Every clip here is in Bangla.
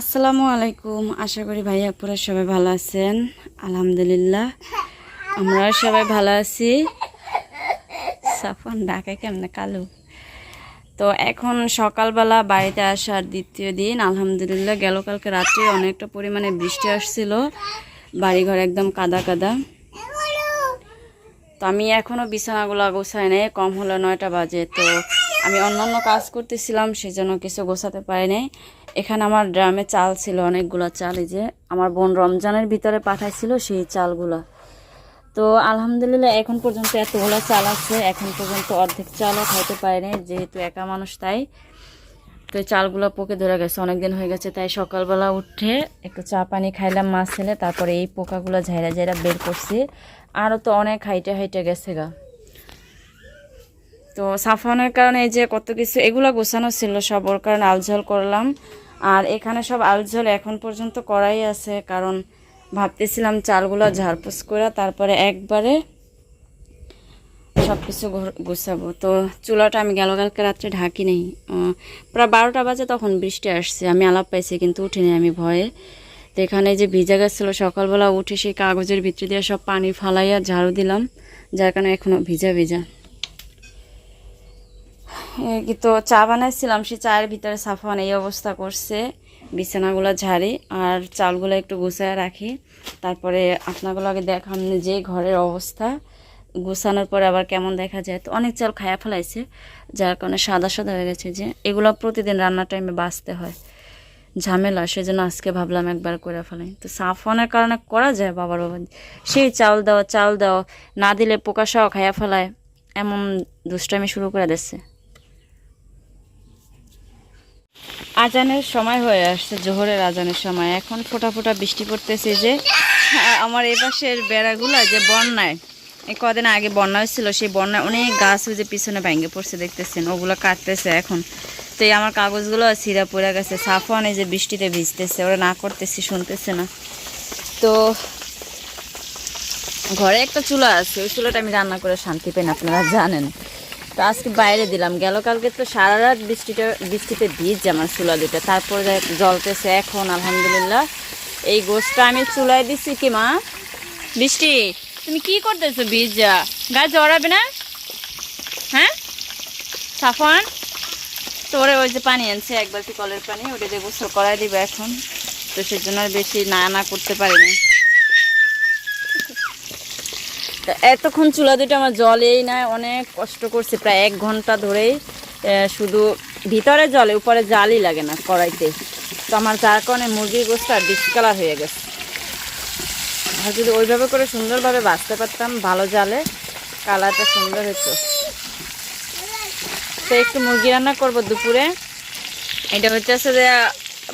আসসালামু আলাইকুম। আশা করি ভাইয়া পুরো সবাই ভালো আছেন। আলহামদুলিল্লাহ। আমরা সবাই ভালো আছি। সাফন ডাকে কেমনে কালু? তো এখন সকালবেলা বাড়িতে আসার দ্বিতীয় দিন। আলহামদুলিল্লাহ গেল কালকে রাত্রে অনেকটা পরিমাণে বৃষ্টি আসছিল। বাড়িঘর একদম কাদা কাদা। তো আমি এখনও বিছানাগুলো গোছাই নাই, কম হলো নয়টা বাজে। তো আমি অন্যান্য কাজ করতেছিলাম, সেজন্য কিছু গোছাতে পারি নাই। এখানে আমার ড্রামে চাল ছিল, অনেকগুলো চাল, এই যে আমার বোন রমজানের ভিতরে পাঠাইছিল সেই চালগুলো। তো আলহামদুলিল্লাহ এখন পর্যন্ত এতগুলো চাল আছে, এখন পর্যন্ত অর্ধেক চালও খাইতে পারেনি, যেহেতু একা মানুষ তাই। তো চালগুলো পোকে ধরে গেছে, অনেকদিন হয়ে গেছে, তাই সকালবেলা উঠে একটু চা পানি খাইলাম মাছ ছেলে তারপরে এই পোকাগুলো ঝাইরা ঝাইরা বের করছি। আরও তো অনেক হাইটে হাইটে গেছে গা। তো সাফানোর কারণে এই যে কত কিছু, এগুলো গোছানো ছিল সব ওর কারণে আলঝল করলাম। আর এখানে সব আলঝল এখন পর্যন্ত করাই আছে, কারণ ভাবতেছিলাম চালগুলো ঝাড়পুস করে তারপরে একবারে সব কিছু গুছাবো। তো চুলাটা আমি গেল কালকে রাত্রে ঢাকি নেই। প্রায় বারোটা বাজে তখন বৃষ্টি আসছে, আমি আলাপ পাইছি কিন্তু উঠিনি আমি ভয়ে। তো এখানে যে ভিজা গেছিল সকালবেলা উঠে সেই কাগজের ভিতরে দিয়ে সব পানি ফালাইয়া ঝাড়ু দিলাম, যার কারণে এখনও ভিজা ভিজা। এই কি চা বানাইছিলাম, সে চায়ের ভিতরে সাফান এই অবস্থা করছে। বিছানাগুলো ঝাড়ি, আর চালগুলো একটু গুছায় রাখি। তারপরে আপনাগুলো আগে দেখান যে ঘরের অবস্থা। গুছানোর পরে আবার কেমন দেখা যায়। তো অনেক চাল খায়া ফেলাইছে, যার কারণে সাদা সাদা হয়ে গেছে যে এগুলো প্রতিদিন রান্নার টাইমে বাঁচতে হয়। ঝামেলা, সেজন্য আজকে ভাবলাম একবার করে ফেলাই। তো সাফনের কারণে করা যায় বাবার বাবা সেই চাউল দাও চাউল দাও না দিলে পোকা সহ খায়া ফেলায়, এমন দুষ্টামি শুরু করে দিচ্ছে। আজানের সময় হয়ে আসছে, জোহরের আজানের সময়। এখন ফোটা ফোটা বৃষ্টি পড়তেছে যে আমার এই পাশের বেড়াগুলো যে বন্যায়, এই কদিন আগে বন্যা হয়েছিল, সেই বন্যায় অনেক গাছ ওই যে পিছনে ভেঙে পড়ছে দেখতেছেন, ওগুলো কাটতেছে এখন। তো এই আমার কাগজগুলো সিরা পড়ে গেছে সাফন এই যে বৃষ্টিতে ভিজতেছে, ওরা না করতেছি, শুনতেছে না। তো ঘরে একটা চুলা আছে, ওই চুলাটা আমি রান্না করে শান্তি পাই না, আপনারা জানেন। তো আজকে বাইরে দিলাম। গেল কালকে তো সারা রাত বৃষ্টিটা বৃষ্টিতে ভিজছে আমার চুলা দুটো তারপরে দেখ জ্বলতেছে এখন আলহামদুলিল্লাহ। এই গোষ্ঠটা আমি চুলায় দিছি কি মা? বৃষ্টি তুমি কি করতেছো ভিজা? গায়ে জড়াবে না? হ্যাঁ? সাফন তোরে ওই যে পানি আনছে এক বালতি কলের পানি ওটা দিয়ে গোসল করাই দিবে এখন। তো সেজন্য আর বেশি না না করতে পারিনি। এতক্ষণ চুলা দুটো আমার জলেই না, অনেক কষ্ট করছে, প্রায় এক ঘণ্টা ধরেই শুধু ভিতরে জলে, উপরে জালই লাগে না কড়াইতে। তো আমার যার কারণে মুরগির গোষ্ঠটা ডিসকালার হয়ে গেছে। আর যদি ওইভাবে করে সুন্দরভাবে বাঁচতে পারতাম, ভালো জালে, কালারটা সুন্দর হতো তো একটু মুরগি রান্না করব দুপুরে। এটা হচ্ছে যে,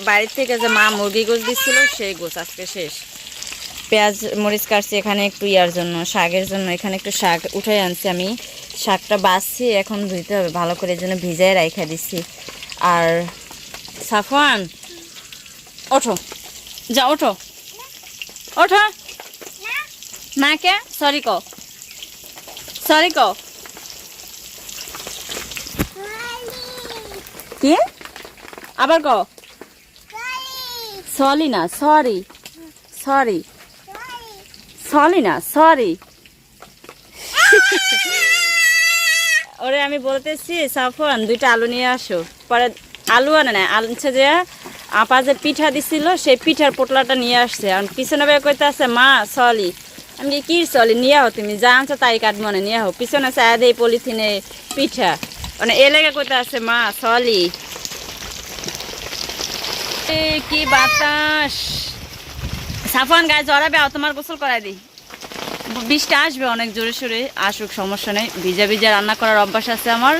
বাড়ির থেকে যে মা মুরগি গোছ দিচ্ছিল সেই গোছ আজকে শেষ। পেঁয়াজ মরিচ কাটছি এখানে একটু ইয়ার জন্য শাকের জন্য। এখানে একটু শাক উঠে আনছি আমি। শাকটা বাছছি এখন ধুইতে হবে। ভালো করে জন্য ভিজায় রাইখা দিচ্ছি আর সাফওয়ান ওঠো। যা ওঠো। ওঠো। না কে? সরি কো সরি কো কি? আবার কো সরি না সরি সরি সরি না সরি ওরে আমি বলতেছি সাফন দুইটা আলু নিয়ে আসো। পরে আলু আনে না আনছে যে আপা যে পিঠা দিছিল সেই পিঠার পোটলাটা নিয়ে আসছে। আর পিছনে বের করতে আছে মা সলি। আমি কি, সলি? নিয়ে আহো তুমি যা আনছো তাই কাট মনে নিয়ে আহো পিছনে চায় দেই পলিথিনে পিঠা। মানে এ লেগে করতে আছে মা সলি। কি বাতাস! সাফান গায়ে জড়াবে আর তোমার গোসল করাই দিই। বৃষ্টি আসবে অনেক জোরে সোরে, আসুক, সমস্যা নেই। ভিজা ভিজা রান্না করার অভ্যাস আছে আমার।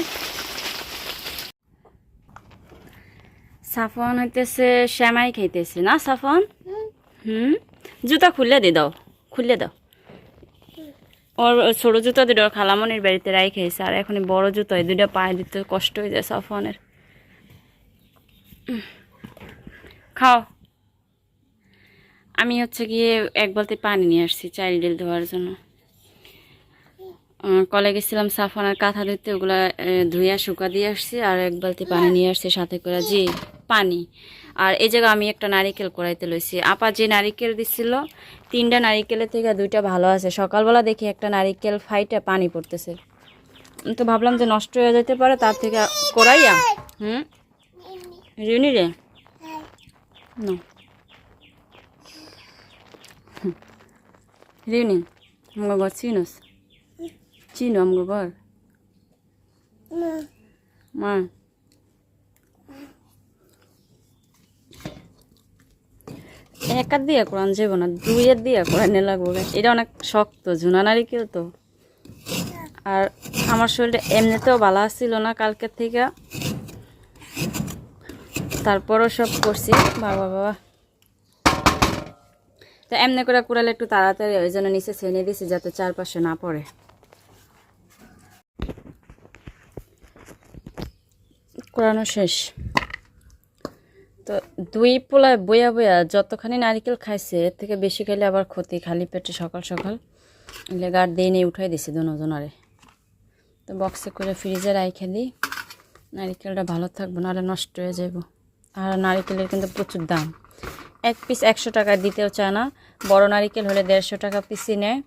সাফন হইতেছে শ্যামাই খাইতেছে, না সাফন হুম? জুতা খুললে দি, দাও খুললে দাও। ওর ছোট জুতো দুটো খালামনির বাড়িতে রাই খেয়েছে আর এখন বড় জুতো, এই দুটো পায়ে দিতে কষ্ট হয়ে যায় সাফনের খাও। আমি হচ্ছে গিয়ে এক বালতি পানি নিয়ে আসছি চাইল্ড ডিল ধোয়ার জন্য। কলে গেছিলাম সাফানের কাঁথা ধুতে ওগুলো ধুইয়া শুকা দিয়ে আসছি আর এক বালতি পানি নিয়ে আসছি সাথে করে। জি পানি। আর এই জায়গায় আমি একটা নারিকেল করাইতে লইছি। আপা যে নারিকেল দিছিল তিনটা নারিকেলের থেকে দুইটা ভালো আছে। সকালবেলা দেখি একটা নারিকেল ফাইটে পানি পড়তেছে। আমি তো ভাবলাম যে নষ্ট হয়ে যেতে পারে তার থেকে করাইয়া হুম? রিউনি রে না। রিউনি আমগো ঘর চিনোস চিনো আমগো ঘর মা একার দিয়ে কোরআন যাব না দুইয়ের দিয়ে কোরআনে লাগবো। এটা অনেক শক্ত ঝুনা নারিকেল তো আর আমার শরীরটা এমনিতেও ভালো ছিল না কালকের থেকে তারপরও সব করছি বাবা বাবা তো এমনি করে কুড়ালে একটু তাড়াতাড়ি ওই জন্য নিচে ছেনে দিছি যাতে চারপাশে না পড়ে। কোরানো শেষ। তো দুই পোলায় বইয়া বইয়া যতখানি নারিকেল খাইছে, এর থেকে বেশি খাইলে আবার ক্ষতি, খালি পেটে সকাল সকাল। লেগার দিয়ে নিয়ে উঠাই দিছি দুজনারে। তো বক্সে করে ফ্রিজে রাইখে দিই। নারিকেলটা ভালো থাকব, নাহলে নষ্ট হয়ে যাব আর নারিকেলের কিন্তু প্রচুর দাম। এক পিস একশো টাকা দিতেও চায় না। বড় নারিকেল হলে দেড়শো টাকা পিসই নেয়।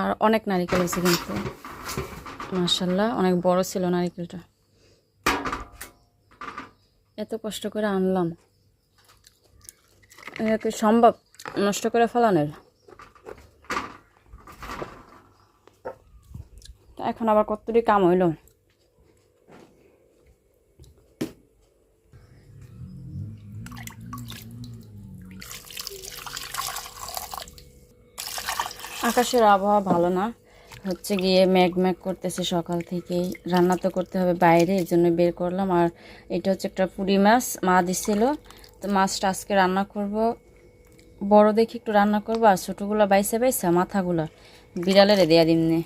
আর অনেক নারিকেল হয়েছে কিন্তু। মার্শাল্লাহ অনেক বড় ছিল নারিকেলটা। এত কষ্ট করে আনলাম। এটা সম্ভব? নষ্ট করে ফেলানোর? এখন আবার কতটি কাম হইল? আকাশের আবহাওয়া ভালো না। হচ্ছে গিয়ে ম্যাগ ম্যাগ করতেছে সকাল থেকেই। রান্না তো করতে হবে বাইরে এই জন্য বের করলাম। আর এটা হচ্ছে একটা পুরি মাছ, মা দিছিল। তো মাছটা আজকে রান্না করব। বড় দেখে একটু রান্না করব, আর ছোটোগুলো বাইসে বাইসে মাথাগুলো বিড়ালের দেয়া দিমনে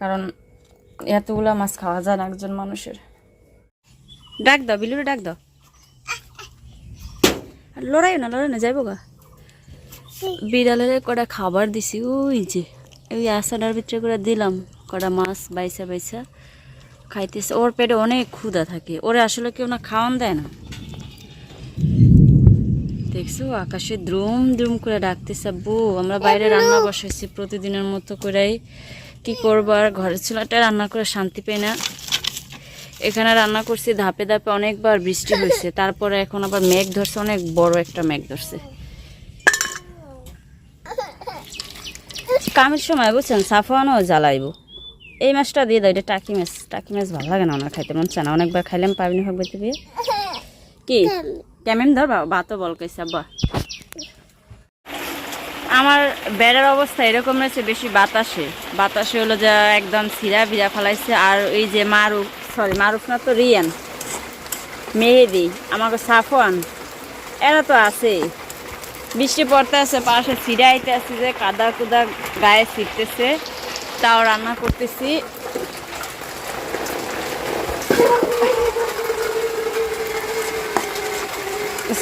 কারণ এতগুলো মাছ খাওয়া যায় না একজন মানুষের। ডাক দাও, বিলুরে ডাক দাও। আর লড়াই না লড়াই না, যাইব গা। বিড়ালের কটা খাবার দিছি ওই যে ওই আসাটার ভিতরে করে দিলাম কটা মাছ বাইসা বাইসা খাইতেছে। ওর পেটে অনেক ক্ষুধা থাকে ওরে আসলে কেউ না খাওয়ান দেয় না। দেখছ আকাশে দ্রুম দ্রুম করে ডাকতেছে বউ আমরা বাইরে রান্না বসাইছি প্রতিদিনের মতো করেই। কি করব আর ঘরের চুলাটা রান্না করে শান্তি পাই না। এখানে রান্না করছি ধাপে ধাপে অনেকবার বৃষ্টি হয়েছে তারপরে এখন আবার মেঘ ধরছে অনেক বড় একটা মেঘ ধরছে। কামের সময় বুঝছেন সাফানো জ্বালাইব। এই মাছটা দিয়ে দাও, এটা টাকি মাছ টাকি মাছ ভালো লাগে না আমার খাইতে, মন চায় না, অনেকবার খাইলাম পাবিনি বলতে দিয়ে কি? কেমন ধর বাতো বল কইছে আব্বা। আমার বেড়ার অবস্থা এরকম রয়েছে, বেশি বাতাসে। বাতাসে হলো যা একদম সিরা ভিরা ফেলাইছে, আর এই যে মারুফ সরি মারুফ না তো রিয়ান, মেহেদি আমাকে সাফওয়ান, এরা তো আছে বৃষ্টি পড়তে আছে পাশে ছিঁড়ে আইতে আছে যে কাদা কুদা গায়ে ছিটতেছে তাও রান্না করতেছি।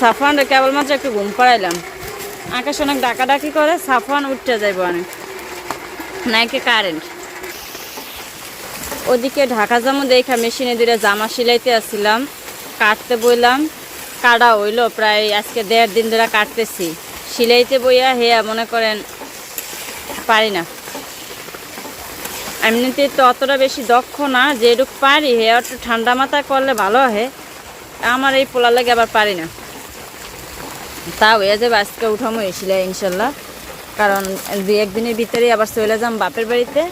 সাফান কেবলমাত্র একটু ঘুম পাড়াইলাম। আকাশ অনেক ডাকাডাকি করে সাফান উঠতে যাইব অনেক। নাইকে কারেন্ট। ওদিকে ঢাকা জামু দেখা মেশিনে দুটা জামা সিলাইতে আসছিলাম কাটতে বইলাম। কাটা হইল, প্রায় আজকে দেড় দিন ধরে কাটতেছি। সিলাইতে বইয়া হেয়া মনে করেন পারি না। এমনিতে তো অতটা বেশি দক্ষ না, যেটুক পারি হে একটু ঠান্ডা মাথা করলে ভালো হয়। আমার এই পোলার লাগে আবার পারি না। তা হয়ে যাবে আজকে উঠামো এসেছিল ইনশাল্লাহ। কারণ দুই একদিনের ভিতরেই আবার চলে যাম বাপের বাড়িতে।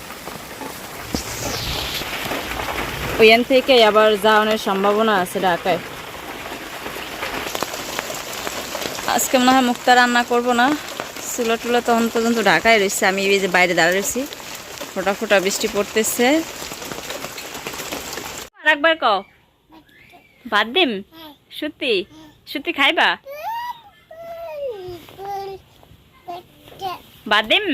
ওইখান থেকে আবার যাওয়ানোর সম্ভাবনা আছে ঢাকায়। আজকে মনে হয় মুক্তা রান্না করব না। চুলো টুলো তখন পর্যন্ত ঢাকায় রয়েছে, আমি এই যে বাইরে দাঁড়িয়ে রয়েছি। ফোটা ফোটা বৃষ্টি পড়তেছে। একবার কও। বাদ দিম? সত্যি সত্যি খাইবা? বাদ দিম?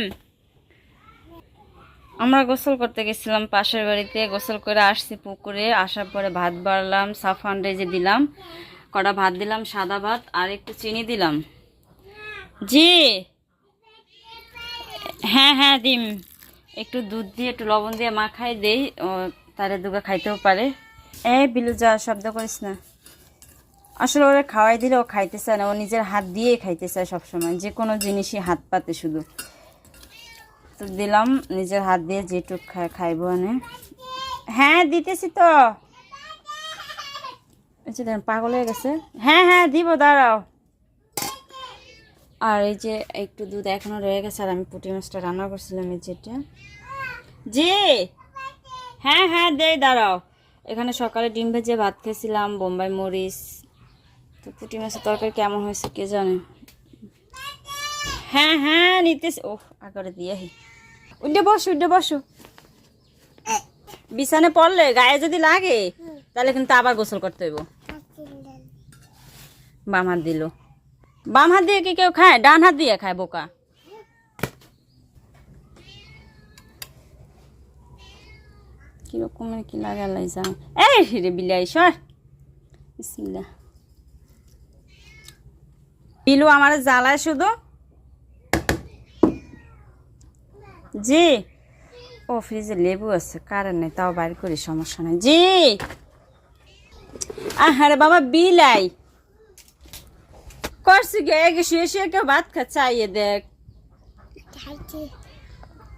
আমরা গোসল করতে গেছিলাম পাশের বাড়িতে, গোসল করে আসছি পুকুরে, আসার পরে ভাত বাড়লাম সাফান রেজে দিলাম। কটা ভাত দিলাম, সাদা ভাত, আর একটু চিনি দিলাম। জি। হ্যাঁ হ্যাঁ দিম। একটু দুধ দিয়ে, একটু লবণ দিয়ে মাখাই দেই তারে দুগা খাইতেও পারে। এই বিলু যা, শব্দ করিস না। আসলে ওরা খাওয়াই দিলে ও খাইতে চায় না, ও নিজের হাত দিয়েই খাইতে চায় সবসময়, যে কোনো জিনিসই হাত পাতে শুধু। তো দিলাম, নিজের হাত দিয়ে যেটুক খাইবো হ্যাঁ দিতেছি তো। এই যে দেখেন, পাগল হয়ে গেছে। হ্যাঁ হ্যাঁ দিব, দাঁড়াও। আর এই যে একটু দুধ এখনও রয়ে গেছে, আর আমি পুটি মাছটা রান্না করছিলাম এই যেটা জি। হ্যাঁ হ্যাঁ দেই, দাঁড়াও। এখানে সকালে ডিম ভেজে ভাত খেয়েছিলাম, বোম্বাই মরিচ। তো পুঁটি মাছের তরকারি কেমন হয়েছে কে জানে? হ্যাঁ হ্যাঁ নিতেছি। ও আগরে দিয়ে উঠে বসো উঠে বসো। বিছানে পড়লে গায়ে যদি লাগে, তাহলে কিন্তু আবার গোসল করতে হইব। বাম হাত দিল। বাম হাত দিয়ে কি কেউ খায়? ডান হাত দিয়ে খায় বোকা। কীরকম কি লাগে আল্লাহ জানে এই রে বিলাই, সর। বিলু আমার জ্বালায় শুধু? জি। ও, ফ্রিজে লেবু আছে, কারেন্ট নেই, তাও বাইর করি, সমস্যা নেই। জি। আহারে বাবা, বিলাই। করছি গে এগে শুয়ে শুয়ে কেউ ভাত খাচ্ছে আইয়ে দেখ।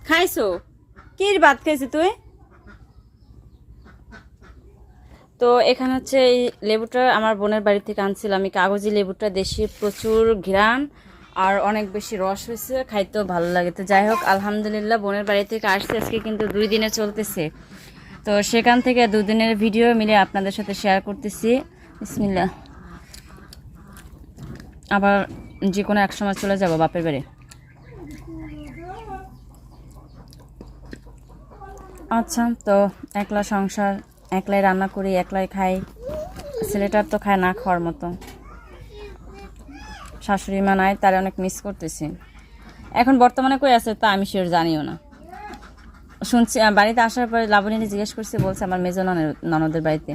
খাইছো। কি ভাত খাইছি তুই? তো এখানে হচ্ছে এই লেবুটা আমার বোনের বাড়ি থেকে আনছিলাম। আমি কাগজি লেবুটা দেশি প্রচুর ঘ্রাণ আর অনেক বেশি রস হয়েছে খাইতেও ভালো লাগে। তো যাই হোক আলহামদুলিল্লাহ বোনের বাড়ি থেকে আসছে আজকে কিন্তু দুই দিনে চলতেছে। তো সেখান থেকে দুদিনের ভিডিও মিলে আপনাদের সাথে শেয়ার করতেছি। বিসমিল্লা আবার যে কোনো এক সময় চলে যাব বাপের বাড়ি। আচ্ছা তো একলা সংসার, একলাই রান্না করি, একলাই খাই। ছেলেটার তো খায় না খাওয়ার মতো। শাশুড়ি মা নাই, তারা অনেক মিস করতেছি। এখন বর্তমানে কই আছে তা আমি শিওর জানিও না। শুনছি বাড়িতে আসার পরে লাবণীকে জিজ্ঞেস করছি, বলছে আমার মেজো ননদের বাড়িতে।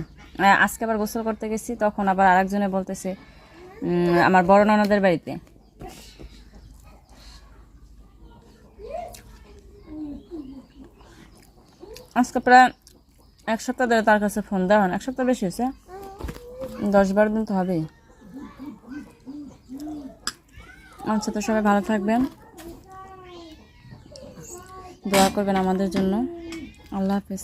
আজকে আবার গোসল করতে গেছি, তখন আবার আরেকজনে বলতেছে আমার বড় ননদের বাড়িতে। আজকে প্রায় এক সপ্তাহ ধরে তার কাছে ফোন দেওয়া। এক সপ্তাহ বেশি হয়েছে। দশ বারো দিন তো হবেই। আচ্ছা তো সবাই ভালো থাকবেন। দোয়া করবেন আমাদের জন্য। আল্লাহ হাফেজ।